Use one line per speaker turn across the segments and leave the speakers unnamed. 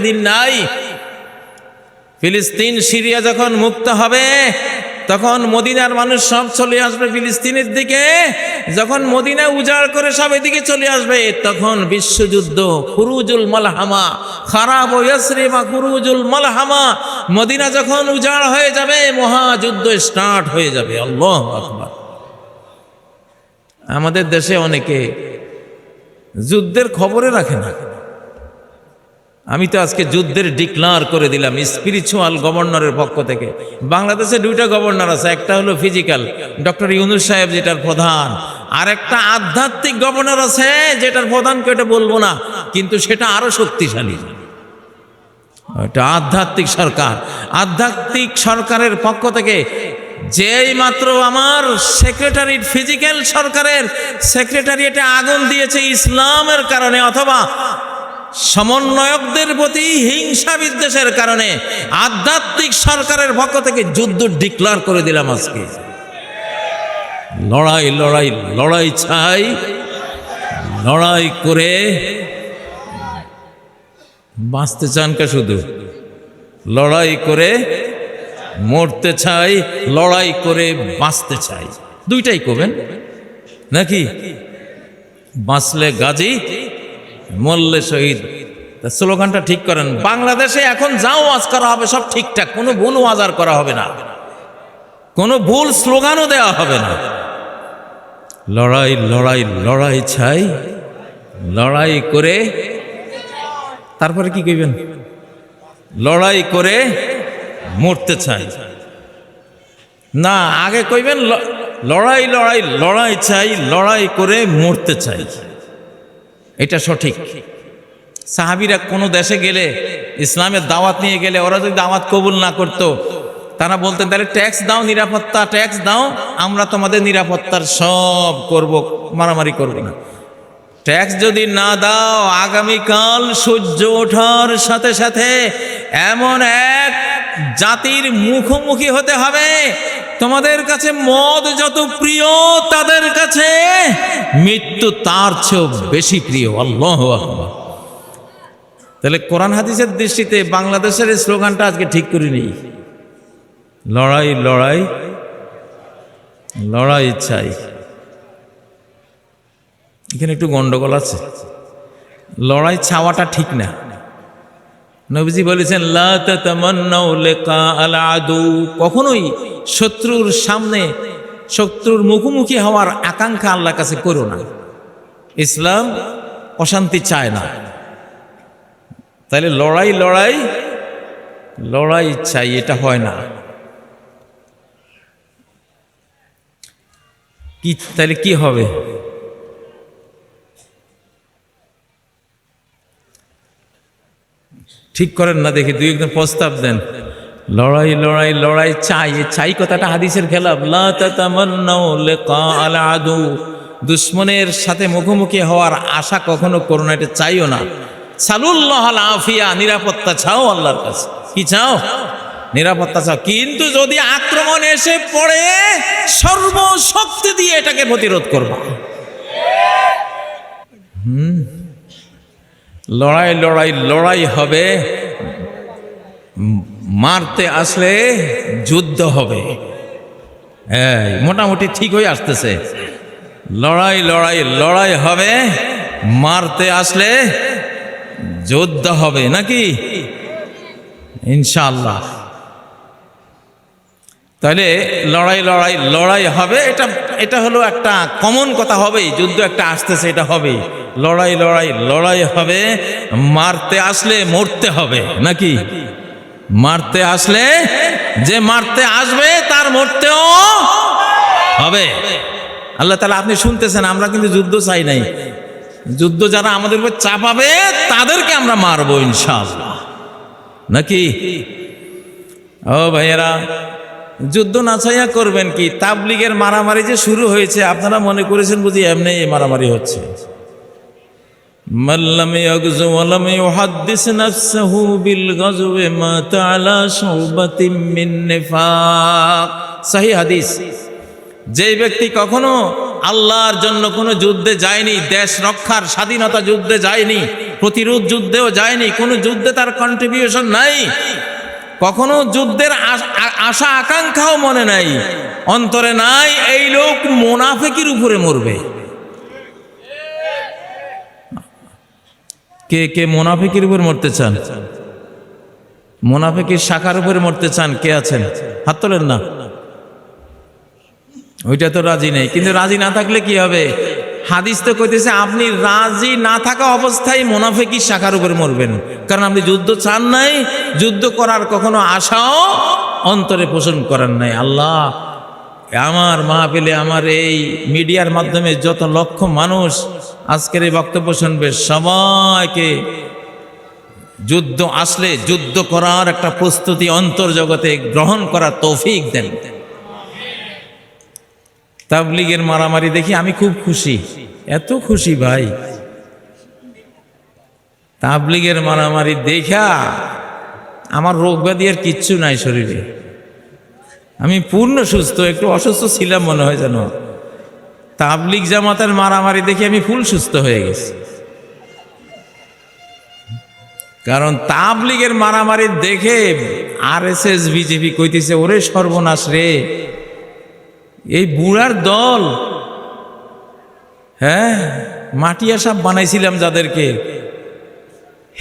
দিন নাই। ফিলিস্তিন, সিরিয়া যখন মুক্ত হবে, তখন মদিনার মানুষ সব চলে আসবে ফিলিস্তিনের দিকে। যখন মদিনা উজাড় করে সব এদিকে চলে আসবে, তখন বিশ্বযুদ্ধ, খুরুজুল মালহামা, খারাপ ইয়াসরিমা খুরুজুল মালহামা, মদিনা যখন উজাড় হয়ে যাবে, মহাযুদ্ধ স্টার্ট হয়ে যাবে। আল্লাহ আকবার। আমাদের দেশে অনেকে যুদ্ধের খবরে রাখে না। আমি তো আজকে যুদ্ধের ডিক্লার করে দিলাম স্পিরিচুয়াল গভর্নরের পক্ষ থেকে। বাংলাদেশে দুইটা গভর্নর আছে, একটা হলো ফিজিক্যাল ডক্টর ইউনুস সাহেব যেটার প্রধান, আর একটা আধ্যাত্মিক গভর্নর আছে, যেটার প্রধানকে এটা বলব না, কিন্তু সেটা আরও শক্তিশালী। এটা আধ্যাত্মিক সরকার। আধ্যাত্মিক সরকারের পক্ষ থেকে যেই মাত্র আমার সেক্রেটারি ফিজিক্যাল সরকারের সেক্রেটারিয়েটে আগুন দিয়েছে ইসলামের কারণে, অথবা সমন্বয়কদের প্রতি হিংসা বিদ্বেষের কারণে আধ্যাত্মিক সরকারের পক্ষ থেকে যুদ্ধ ডিক্লার করে দিলাম আজকে। লড়াই লড়াই লড়াই চাই, লড়াই করে বাঁচতে চান কে শুধু? লড়াই করে মরতে চাই, লড়াই করে বাঁচতে চাই। দুইটাই করবেন? নাকি? বাঁচলে গাজী মরলে শহীদ। স্লোগানটা ঠিক করেন। বাংলাদেশে এখন যাও ওয়াজ করা হবে সব ঠিকঠাক, কোনো ভুল ওয়াজার করা হবে না। কোনো ভুল স্লোগানও দেওয়া হবে না। লড়াই লড়াই লড়াই ছাই লড়াই করে তারপরে কি কইবেন? লড়াই করে মরতে চাই। না, আগে কইবেন লড়াই লড়াই লড়াই চাই, লড়াই করে মরতে চাই। এটা সঠিক। সাহাবিরা কোনো দেশে গেলে, ইসলামের দাওয়াত নিয়ে গেলে, ওরা যদি দাওয়াত কবুল না করতো, তারা বলতেন, তাহলে ট্যাক্স দাও, নিরাপত্তা ট্যাক্স দাও, আমরা তোমাদের নিরাপত্তার সব করব, মারামারি করব না। ট্যাক্স যদি না দাও, আগামীকাল সূর্য ওঠার সাথে সাথে এমন এক জাতির মুখোমুখি হতে হবে তোমাদের কাছে মদ যত প্রিয়, তাদের কাছে মৃত্যু তার চেয়েও বেশি প্রিয়। আল্লাহ তাহলে কোরআন হাদিসের দৃষ্টিতে বাংলাদেশের স্লোগানটা আজকে ঠিক করে নেই। লড়াই লড়াই লড়াই চাই। এখানে একটু গন্ডগোল আছে। লড়াই ছাওয়াটা ঠিক না। নবীজি বলেছেন, লা তাতামান্নাউ লিকা আল আদু। কখনোই শত্রুর সামনে, শত্রুর মুখোমুখি হওয়ার আকাঙ্ক্ষা আল্লাহর কাছে করো না। ইসলাম অশান্তি চায় না। তাহলে লড়াই লড়াই লড়াই চাই, এটা হয় না। কি, তাহলে কি হবে? ঠিক করেন না দেখি, দুই একদিন প্রস্তাব দেন। লড়াই লড়াই লড়াই, চাই চাই কথাটা হাদিসের খেলাফ। আদু। দুশ্মনের সাথে মুখোমুখি হওয়ার আশা কখনো করো না, এটা চাইও না। সালুল্লাহ আফিয়া, নিরাপত্তা চাও আল্লাহর কাছে। কি চাও? নিরাপত্তা চাও। কিন্তু যদি আক্রমণ এসে পড়ে, সর্বশক্তি দিয়ে এটাকে প্রতিরোধ করবা। লড়াই লড়াই লড়াই হবে। মারতে আসলে যুদ্ধ হবে। এই, মোটামুটি ঠিক হয়ে আসতেছে। লড়াই লড়াই লড়াই হবে, মারতে আসলে যুদ্ধ হবে, নাকি? ইনশাআল্লাহ। তাহলে লড়াই লড়াই লড়াই হবে, এটা এটা হলো একটা কমন কথা হবেই, যুদ্ধ একটা আসতেছে, এটা হবে লড়াই লড়াই লড়াই হবে, মারতে আসলে মরতে হবে, নাকি? মারতে আসলে, যে মারতে আসবে তার মরতেও হবে। আল্লাহ তালা আপনি শুনতেছেন, আমরা কিন্তু যুদ্ধ চাই নাই। যুদ্ধ যারা আমাদের উপর চাপাবে, তাদেরকে আমরা মারবো ইনশাআল্লাহ। নাকি? ও ভাইয়েরা, যুদ্ধ না চাইয়া করবেন কি? তাবলিগের মারামারি যে শুরু হয়েছে, আপনারা মনে করেছেন বুঝি এমনি এই মারামারি হচ্ছে। যেই ব্যক্তি কখনো আল্লাহর জন্য কোনো যুদ্ধে যায়নি, দেশ রক্ষার, স্বাধীনতা যুদ্ধে যায়নি, প্রতিরোধ যুদ্ধেও যায়নি, কোনো যুদ্ধে তার কন্ট্রিবিউশন নাই, কখনো যুদ্ধের আশা আকাঙ্ক্ষাও মনে নাই, অন্তরে নাই, এই লোক মোনাফেকির উপরে মরবে। কে কে মোনাফেকির উপর মরতে চান? মোনাফেকির শাখার উপরে মরতে চান, কে আছেন? হাত তোলেন না। ওইটা তো রাজি নেই, কিন্তু রাজি না থাকলে কি হবে? হাদিস তো কইতেছে, আপনি রাজি না থাকা অবস্থায় মোনাফেকি শাখার উপরে মরবেন। কারণ আপনি যুদ্ধ চান নাই, যুদ্ধ করার কখনো আশাও অন্তরে পোষণ করার নাই। আল্লাহ, আমার মাহফিলে আমার এই মিডিয়ার মাধ্যমে যত লক্ষ মানুষ আজকের এই বক্তব্য শুনবে সবাইকে। যুদ্ধ আসলে যুদ্ধ করার একটা প্রস্তুতি অন্তর্জগতে গ্রহণ করার তৌফিক দেন। তাবলিগের মারামারি দেখি আমি খুব খুশি। এত খুশি ভাই। তাবলিগের মারামারি দেখা আমার রোগ ব্যাধি আর কিচ্ছু নাই শরীরে। আমি পূর্ণ সুস্থ, একটু অসুস্থ ছিলাম মনে হয় যেন। তাবলিগ জামাতের মারামারি দেখে আমি ফুল সুস্থ হয়ে গেছি। কারণ তাবলিগের মারামারি দেখে আর এস এস বিজেপি কইতেছে, ওরে সর্বনাশ রে, এই বুড়ার দল। হ্যাঁ মাটিয়া সাপ বানাইছিলাম যাদেরকে।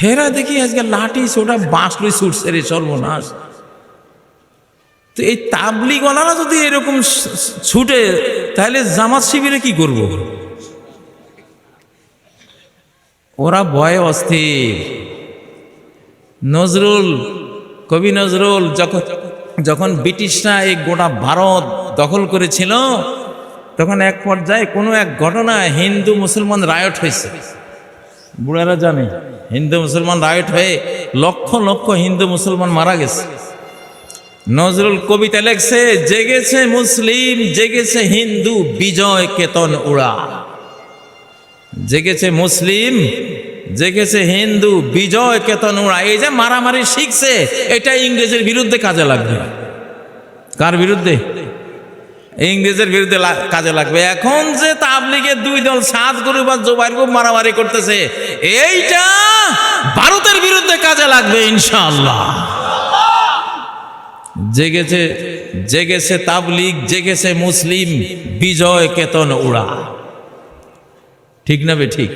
হেরা দেখি আজকে লাঠি সোটা বাঁশলই ছুটছে রে সর্বনাশ। তো এই তাবলিগলারা যদি এরকম ছুটে, তাহলে জামাত শিবিরে কি করব? ওরা ভয়ে অস্থির। নজরুল, কবি নজরুল যখন যখন ব্রিটিশরা এই গোটা ভারত দখল করেছিল, তখন এক পর্যায়ে কোনো এক ঘটনায় হিন্দু মুসলমান রায়ট হয়েছে। বুড়ারা জানে, হিন্দু মুসলমান রায়ট হয়ে লক্ষ লক্ষ হিন্দু মুসলমান মারা গেছে। নজরুল কবিতা লেখছে, জেগেছে মুসলিম, জেগেছে হিন্দু বিজয় কেতন উড়া। জেগেছে মুসলিম, জেগেছে হিন্দু বিজয় কেতন উড়া। এই যে মারামারি শিখছে, এটা ইংরেজের বিরুদ্ধে কাজে লাগবে। কার বিরুদ্ধে? ইংরেজের বিরুদ্ধে কাজে লাগবে। এখন যে তাবলিগের দুই দল সাত গরু বা জোবাইর গরু মারামারি করতেছে, এইটা ভারতের বিরুদ্ধে কাজে লাগবে ইনশাআল্লাহ। জেগেছে জেগেছে তাবলিগ, জেগেছে মুসলিম, বিজয় কেতন উড়া। ঠিক না বে ঠিক?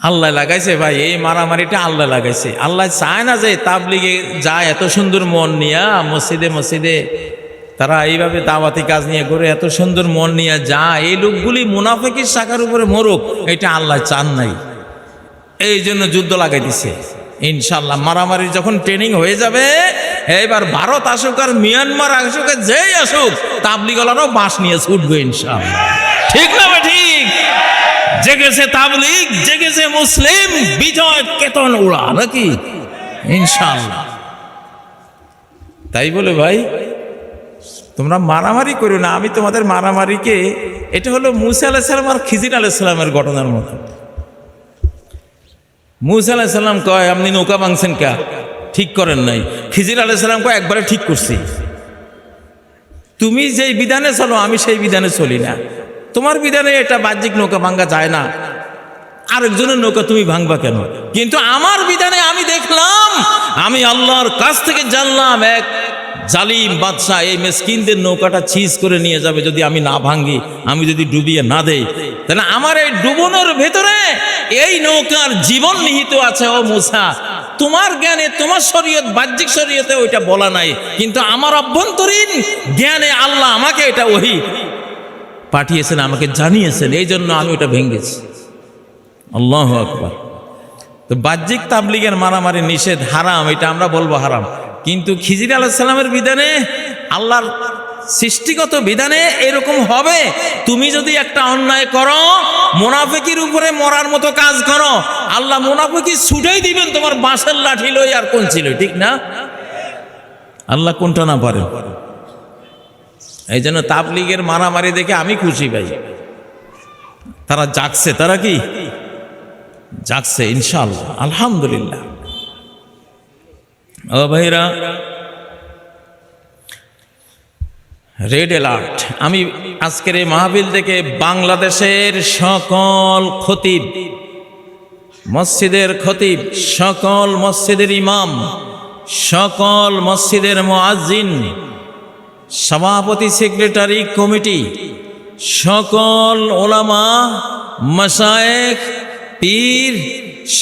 আল্লাহ লাগাইছে ভাই, এই মারামারিটা আল্লাহ লাগাইছে। আল্লাহ চায় না যে তাবলিগে যায়, এত সুন্দর মন নিয়া মসজিদে মসজিদে তারা এইভাবে দাওয়াতি কাজ নিয়ে করে এত সুন্দর মন নিয়ে যা এই লোকগুলি মুনাফেকির শাখার উপরে মরুক, এটা আল্লাহ চান নাই। এই জন্য যুদ্ধ লাগাই দিছে। ইনশাল্লাহ মারামারি যখন ট্রেনিং হয়ে যাবে এবার ভারত আসুক আর মিয়ানমার আসুক যেই আসুক, তাবলিগলারও বাঁশ নিয়ে ছুটবে ইনশাল্লাহ ঠিক না ঠিক? জেগেছে তাবলিগ, জেগেছে মুসলিম, বিজয় কেতন উড়া, নাকি? ইনশাল্লাহ তাই বলে ভাই, তোমরা মারামারি করো না, আমি তোমাদের মারামারিকে, এটা হলো মুসা আলাহিসাল্লাম আর খিজির আলাইসাল্লামের ঘটনার মতো। মুসা কয়, আপনি নৌকা ভাঙছেন কে? ঠিক করেন নাই। খিজির আলাইসাল্লাম কয়, একবারে ঠিক করছি। তুমি যেই বিধানে চলো, আমি সেই বিধানে চলি না। তোমার বিধানে এটা বাহ্যিক নৌকা ভাঙ্গা যায় না। আরেকজনের নৌকা তুমি ভাঙবা কেন? কিন্তু আমার বিধানে আমি দেখলাম, আমি আল্লাহর কাছ থেকে জানলাম, এক জালিম বাদশাহ, এই মেসকিনদের নৌকাটা ছিজ করে নিয়ে যাবে যদি আমি না ভাঙ্গি, আমি যদি ডুবিয়ে না দেই। তাহলে আমার এই ডুবনোর ভেতরে এই নৌকার জীবন নিহিত আছে, ও মুসা। তোমার জ্ঞানে, তোমার শরীয়ত, বাহ্যিক শরীয়তে ওইটা বলা নাই, কিন্তু আমার অভ্যন্তরীণ জ্ঞানে আল্লাহ আমাকে এটা ওহি পাঠিয়েছেন, আমাকে জানিয়েছেন, এই জন্য আমি ওটা ভেঙেছি আল্লাহ আকবার। তো বাহ্যিক তাবলিগের মারামারি নিষেধ হারাম, এটা আমরা বলব হারাম। কিন্তু খিজির আলাহিসাল্লামের বিধানে, আল্লাহর সৃষ্টিগত বিধানে এরকম হবে। তুমি যদি একটা অন্যায় করো, মোনাফিকির উপরে মরার মতো কাজ করো, আল্লাহ মোনাফেকি ছুটেই দিবেন তোমার বাঁশের লাঠি লই আর কোন ছিল, ঠিক না? আল্লাহ কোনটা না পারে? এই জন্য তাবলিগের মারামারি দেখে আমি খুশি ভাই। তারা জাগছে, তারা কি? জাগছে ইনশাল্লাহ আলহামদুলিল্লাহ। ও ভাইরা রেড অ্যালার্ট আমি আজকের এই মাহবিল থেকে বাংলাদেশের সকল খতিব, মসজিদের খতিব, সকল মসজিদের ইমাম, সকল মসজিদের মোয়াজ্জিন, সভাপতি সেক্রেটারি কমিটি, সকল ওলামা মাসায়েক পীর,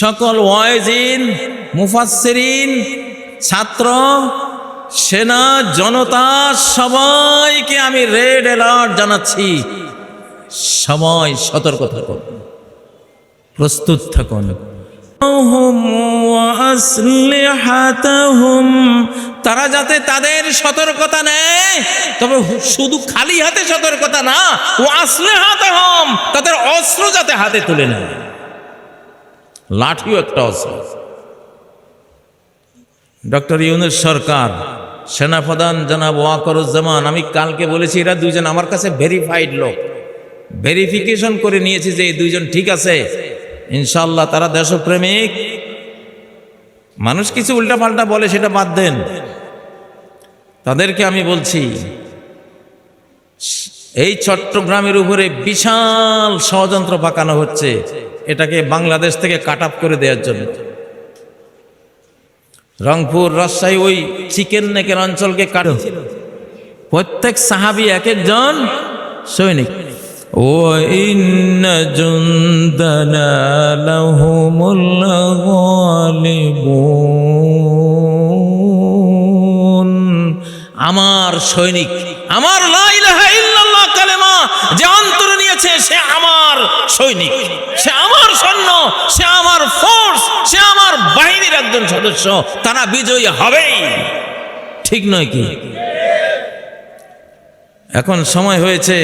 সকল ওয়াইজিন মুফাসসিরিন ছাত্র সেনা জনতা সবাইকে আমি রেড অ্যালার্ট জানাচ্ছি। সময় সতর্ক থাকুন প্রস্তুত থাকুন। তারা যাতে তাদের সতর্কতা নেয় তবে শুধু খালি হাতে সতর্কতা না ও আসলে হাতে হম তাদের অস্ত্র যাতে হাতে তুলে নেয়। লাঠিও একটা অস্ত্র। ডক্টর ইউনুস সরকার, সেনাপ্রধান জনাব ওয়াকরুজ্জামান, আমি কালকে বলেছি, এরা দুইজন আমার কাছে ভেরিফাইড লোক। ভেরিফিকেশন করে নিয়েছি যে এই দুইজন ঠিক আছে। ইনশাল্লাহ তারা দেশপ্রেমিক। মানুষ কিছু উল্টাপাল্টা বলে সেটা বাদ দেন। তাদেরকে আমি বলছি, এই চট্টগ্রামের উপরে বিশাল ষড়যন্ত্র পাকানো হচ্ছে, এটাকে বাংলাদেশ থেকে কাট করে দেওয়ার জন্য। রংপুর, রাজশাহী ওই চিকেন নেকের অঞ্চলকে কাটো প্রত্যেক সাহাবি এক একজন সৈনিক। ও আমার সৈনিক, আমার কালেমা যে অন্তরে নিয়েছে, সে আমার সৈনিক, সে আমার সৈন্য, সে আমার ফোর্স সে আমার বাহিনীর একজন সদস্য, তারা বিজয়ী হবেই। ঠিক নয় কি? এখন সময় হয়েছে,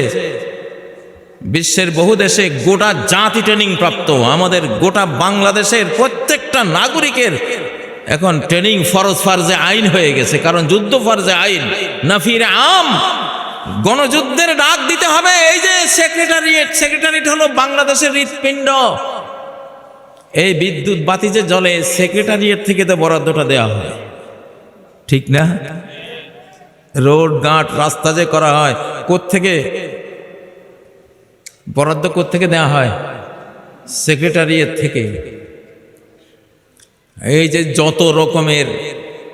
বিশ্বের বহু দেশে গোটা জাতি ট্রেনিং প্রাপ্ত। আমাদের গোটা বাংলাদেশের প্রত্যেকটা নাগরিকের এখন ট্রেনিং ফরজ ফার্জে আইন হয়ে গেছে, কারণ যুদ্ধ ফার্জে আইন। নাফির আম গণযুদ্ধের ডাক দিতে হবে। এই যে সেক্রেটারিয়েট সেক্রেটারিয়েট হলো বাংলাদেশের হৃৎপিণ্ড। এই বিদ্যুৎ বাতি যে জলে সেক্রেটারিয়েট থেকে তো বরাদ্দটা দেওয়া হয়। ঠিক না? রোড ঘাট রাস্তা যে করা হয়, কোত্থেকে? বরাদ্দ কোত্থেকে দেওয়া হয়? সেক্রেটারিয়েট থেকে। এই যে যত রকমের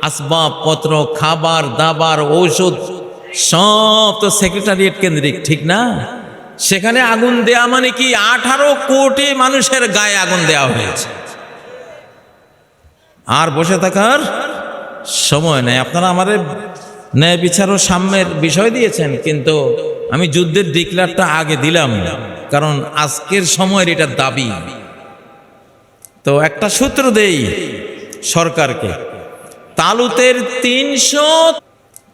আসবাবপত্র, খাবার, দাবার, ঔষধ সব তো সেক্রেটারিয়েট কেন্দ্রিক, ঠিক না? সেখানে আগুন দেয়া মানে কি আঠারো কোটি মানুষের গায়ে আগুন দেওয়া হয়েছে। আর বসে থাকার সময় নেই। আপনারা আমাদের ন্যায় বিচার ও সাম্যের বিষয় দিয়েছেন, কিন্তু আমি যুদ্ধের ডিক্লারটা আগে দিলাম, কারণ আজকের সময়ের এটা দাবি। তো একটা সূত্র দেই সরকারকে। তালুতের তিনশো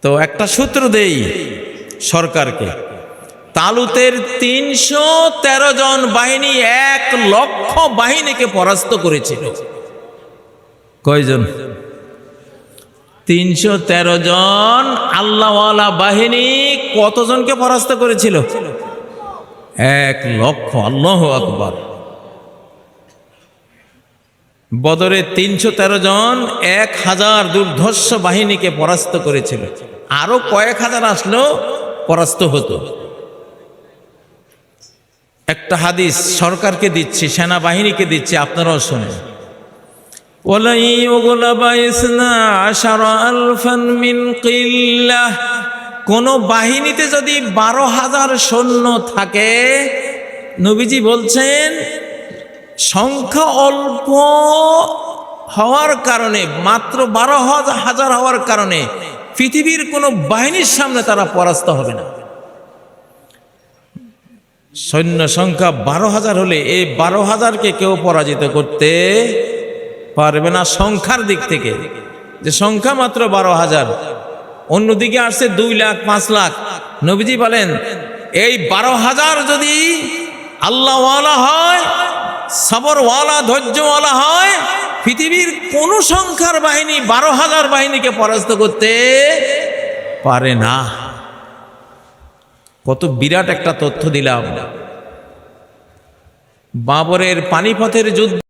তো একটা সূত্র দেই সরকারকে। তালুতের তিনশো তেরো জন বাহিনী এক লক্ষ বাহিনীকে পরাস্ত করেছিল। কয়জন? তিনশো তেরো জন আল্লাহওয়ালা বাহিনী কতজনকে পরাস্ত করেছিল? এক লক্ষ, আল্লাহ আকবর। বদরে তিনশো তেরো জন এক হাজার দুর্ধর্ষ বাহিনীকে পরাস্ত করেছিল। আরও কয়েক হাজার আসলেও পরাস্ত হতো। একটা হাদিস সরকারকে দিচ্ছি, সেনাবাহিনীকে দিচ্ছি, আপনারাও শুনে কোন বাহিনীতে যদি বারো হাজার সৈন্য থাকে, নবীজি বলছেন সংখ্যা অল্প হওয়ার কারণে, মাত্র বারো হাজার হওয়ার কারণে পৃথিবীর কোনো বাহিনীর সামনে তারা পরাস্ত হবে না। সৈন্য সংখ্যা বারো হাজার হলে এই বারো হাজারকে কেউ পরাজিত করতে পারবে না সংখ্যার দিক থেকে। যে সংখ্যা মাত্র বারো হাজার, অন্যদিকে আসছে দুই লাখ, পাঁচ লাখ। নবীজি বলেন, এই বারো হাজার যদি আল্লাহওয়ালা হয় সবরওয়ালা, ধৈর্যওয়ালা হয়, পৃথিবীর কোন সংখ্যার বাহিনী, বারো হাজার বাহিনীকে পরাস্ত করতে পারে না। কত বিরাট একটা তথ্য দিলাম। বাবরের পানিপথের যুদ্ধ